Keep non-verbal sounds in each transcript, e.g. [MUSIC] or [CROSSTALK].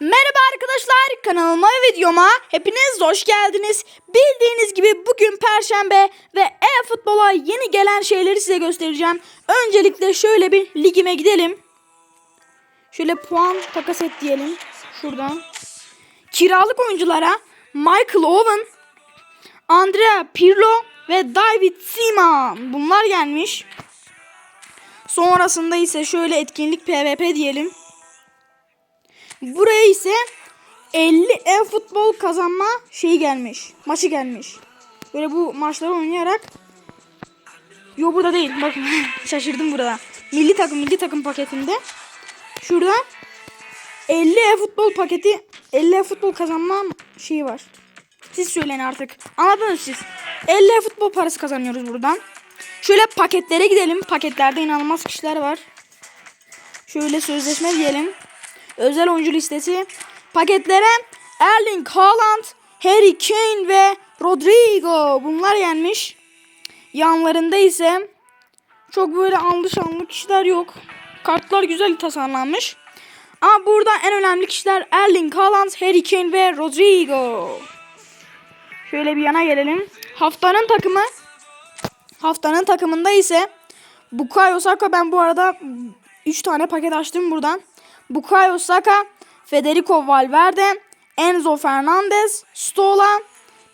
Merhaba arkadaşlar kanalıma ve videoma hepiniz hoş geldiniz. Bildiğiniz gibi bugün perşembe ve e-futbola yeni gelen şeyleri size göstereceğim. Öncelikle şöyle bir ligime gidelim. Şöyle puan takas et diyelim şuradan. Kiralık oyunculara Michael Owen, Andrea Pirlo ve David Seaman bunlar gelmiş. Sonrasında ise şöyle etkinlik PvP diyelim. Buraya ise 50 e-futbol kazanma şeyi gelmiş. Maçı gelmiş. Böyle bu maçları oynayarak Yo burada değil. Bakın [LAUGHS] şaşırdım burada. Milli takım milli takım paketinde. Şurada 50 e-futbol paketi 50 e-futbol kazanma şeyi var. Siz söyleyin artık. Anladınız siz. 50 e-futbol parası kazanıyoruz buradan. Şöyle paketlere gidelim. Paketlerde inanılmaz kişiler var. Şöyle sözleşme diyelim. Özel oyuncu listesi. Paketlere Erling Haaland, Harry Kane ve Rodrigo bunlar yenmiş. Yanlarında ise çok böyle anlı kişiler yok. Kartlar güzel tasarlanmış. Ama burada en önemli kişiler Erling Haaland, Harry Kane ve Rodrigo. Şöyle bir yana gelelim. Haftanın takımı Haftanın takımında ise Bukayo Saka ben bu arada 3 tane paket açtım buradan. Bukayo Saka, Federico Valverde, Enzo Fernandez, Stola,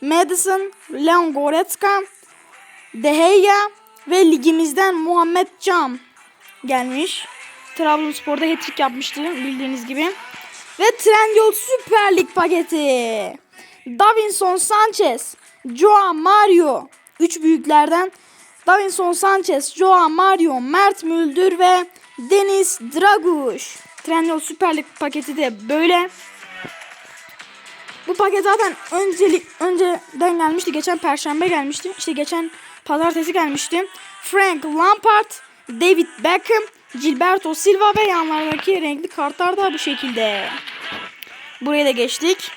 Madison, Leon Goretzka, De Gea ve ligimizden Muhammed Cam gelmiş. Trabzonspor'da hat-trick yapmıştı bildiğiniz gibi. Ve Trendyol Süper Lig paketi. Davinson Sanchez, Joao Mario. Üç büyüklerden Davinson Sanchez, Joao Mario, Mert Müldür ve Deniz Draguş. Trendyol Süper Lig paketi de böyle. Bu paket zaten öncelik önceden gelmişti. Geçen perşembe gelmişti. İşte geçen pazartesi gelmişti. Frank Lampard, David Beckham, Gilberto Silva ve yanlardaki renkli kartlar da bu şekilde. Buraya da geçtik.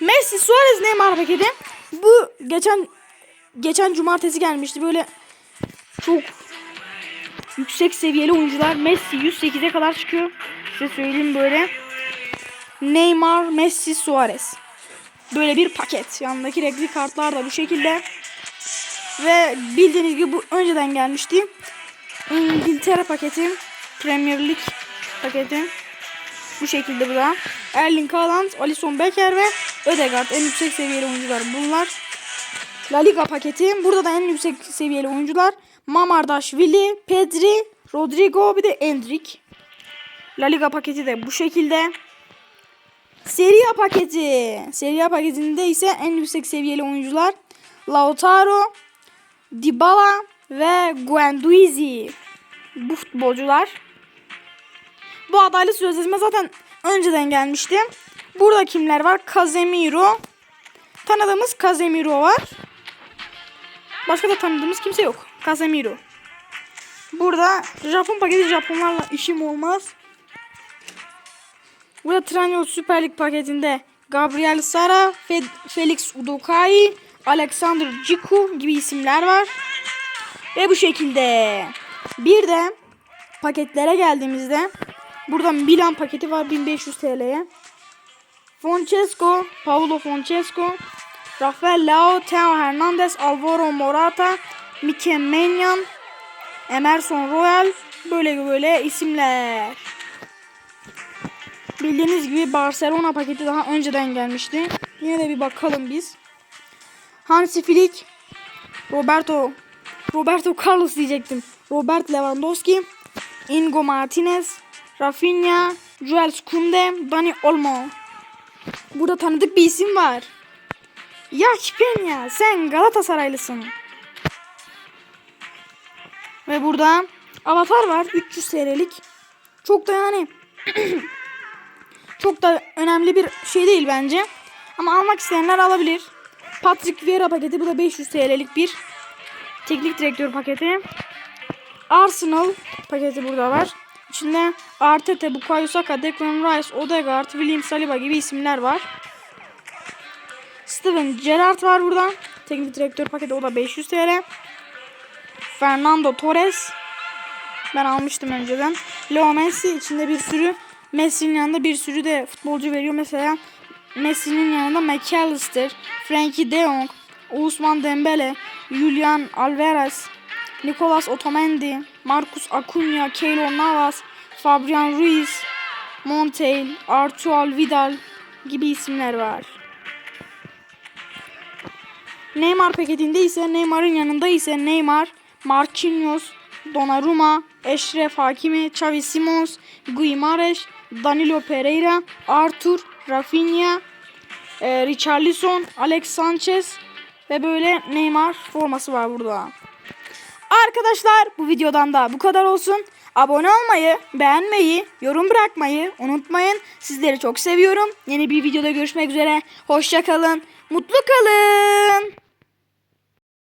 Messi, Suarez, Neymar paketi. Bu geçen geçen cumartesi gelmişti. Böyle çok yüksek seviyeli oyuncular. Messi 108'e kadar çıkıyor. Size söyleyeyim böyle. Neymar, Messi, Suarez. Böyle bir paket. Yanındaki renkli kartlar da bu şekilde. Ve bildiğiniz gibi bu önceden gelmişti. İngiltere paketi. Premier Lig paketi. Bu şekilde bu da. Erling Haaland, Alisson Becker ve Ödegaard en yüksek seviyeli oyuncular bunlar. La Liga paketi. Burada da en yüksek seviyeli oyuncular. Mamardashvili, Pedri, Rodrigo bir de Endrick. La Liga paketi de bu şekilde. Serie A paketi. Serie A paketinde ise en yüksek seviyeli oyuncular Lautaro, Dybala ve Guendouzi. Bu futbolcular. Bu adaylı sözleşme zaten önceden gelmişti. Burada kimler var? Casemiro. Tanıdığımız Casemiro var. Başka da tanıdığımız kimse yok. Casemiro. Burada Japon paketi Japonlarla işim olmaz. Burada Trendyol Süper Lig paketinde Gabriel Sara, Fe Felix Udokai, Alexander Ciku gibi isimler var. Ve bu şekilde. Bir de paketlere geldiğimizde burada Milan paketi var 1500 TL'ye. Francesco, Paulo Francesco, Rafael Leao, Theo Hernandez, Alvaro Morata, Mike Menyan, Emerson Royal böyle böyle isimler. Bildiğiniz gibi Barcelona paketi daha önceden gelmişti. Yine de bir bakalım biz. Hansi Flick, Roberto Roberto Carlos diyecektim. Robert Lewandowski, Ingo Martinez, Rafinha, Jules Koundé, Dani Olmo. Burada tanıdık bir isim var. Ya Kipenya sen Galatasaraylısın. Ve burada avatar var 300 TL'lik. Çok da yani [CLEARS THROAT] çok da önemli bir şey değil bence. Ama almak isteyenler alabilir. Patrick Vieira paketi bu da 500 TL'lik bir teknik direktör paketi. Arsenal paketi burada var. İçinde Arteta, Bukayo Saka, Declan Rice, Odegaard, William Saliba gibi isimler var. Steven Gerrard var burada. Teknik direktör paketi o da 500 TL. Fernando Torres. Ben almıştım önceden. Leo Messi içinde bir sürü Messi'nin yanında bir sürü de futbolcu veriyor. Mesela Messi'nin yanında McAllister, Frankie de Jong, Ousmane Dembele, Julian Alvarez, Nicolas Otamendi, Marcus Acuna, Keylor Navas, Fabian Ruiz, Montiel, Arturo Vidal gibi isimler var. Neymar paketinde ise Neymar'ın yanında ise Neymar, Marquinhos, Donnarumma, Eşref Hakimi, Xavi Simons, Guimarães, Danilo Pereira, Arthur, Rafinha, e, Richarlison, Alex Sanchez ve böyle Neymar forması var burada. Arkadaşlar bu videodan da bu kadar olsun. Abone olmayı, beğenmeyi, yorum bırakmayı unutmayın. Sizleri çok seviyorum. Yeni bir videoda görüşmek üzere. Hoşça kalın. Mutlu kalın.